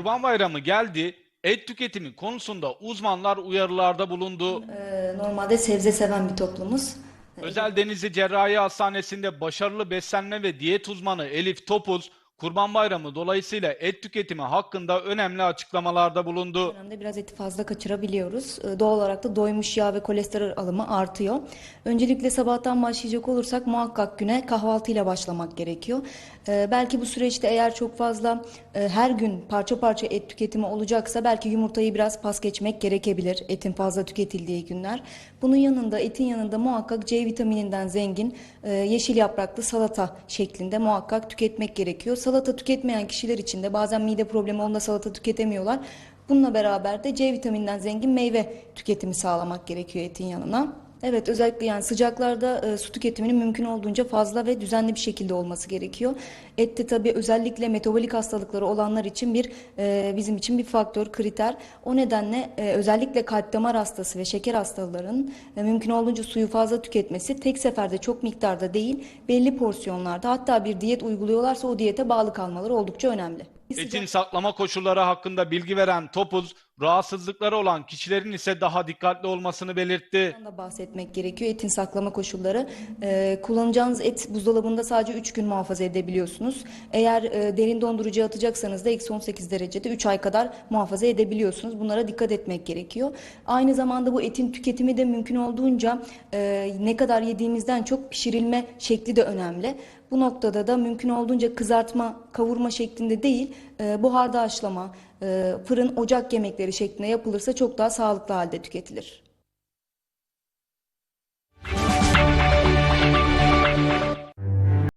Kurban Bayramı geldi. Et tüketimi konusunda uzmanlar uyarılarda bulundu. Ee, Normalde sebze seven bir toplumuz. Özel Denizli Cerrahi Hastanesi'nde başarılı beslenme ve diyet uzmanı Elif Topuz, Kurban Bayramı dolayısıyla et tüketimi hakkında önemli açıklamalarda bulundu. dönemde biraz eti fazla kaçırabiliyoruz. Ee, Doğal olarak da doymuş yağ ve kolesterol alımı artıyor. Öncelikle sabahtan başlayacak olursak muhakkak güne kahvaltıyla başlamak gerekiyor. Ee, Belki bu süreçte eğer çok fazla e, her gün parça parça et tüketimi olacaksa belki yumurtayı biraz pas geçmek gerekebilir etin fazla tüketildiği günler. Bunun yanında etin yanında muhakkak C vitamininden zengin e, yeşil yapraklı salata şeklinde muhakkak tüketmek gerekiyor. Tüketmeyen kişiler için de bazen mide problemi onda salata tüketemiyorlar. Bununla beraber de C vitamininden zengin meyve tüketimi sağlamak gerekiyor etin yanına. Evet özellikle yani sıcaklarda e, su tüketiminin mümkün olduğunca fazla ve düzenli bir şekilde olması gerekiyor. Et de tabii özellikle metabolik hastalıkları olanlar için bir e, bizim için bir faktör, kriter. O nedenle e, özellikle kalp damar hastası ve şeker hastalarının e, mümkün olduğunca suyu fazla tüketmesi tek seferde çok miktarda değil belli porsiyonlarda hatta bir diyet uyguluyorlarsa o diyete bağlı kalmaları oldukça önemli. Etin saklama koşulları hakkında bilgi veren Topuz, rahatsızlıkları olan kişilerin ise daha dikkatli olmasını belirtti. Da bahsetmek gerekiyor. Etin saklama koşulları. Ee, kullanacağınız et buzdolabında sadece 3 gün muhafaza edebiliyorsunuz. Eğer e, derin dondurucuya atacaksanız da eksi 18 derecede 3 ay kadar muhafaza edebiliyorsunuz. Bunlara dikkat etmek gerekiyor. Aynı zamanda bu etin tüketimi de mümkün olduğunca e, ne kadar yediğimizden çok pişirilme şekli de önemli. Bu noktada da mümkün olduğunca kızartma, kavurma şeklinde değil, buharda haşlama, e, fırın, ocak yemekleri şeklinde yapılırsa çok daha sağlıklı halde tüketilir.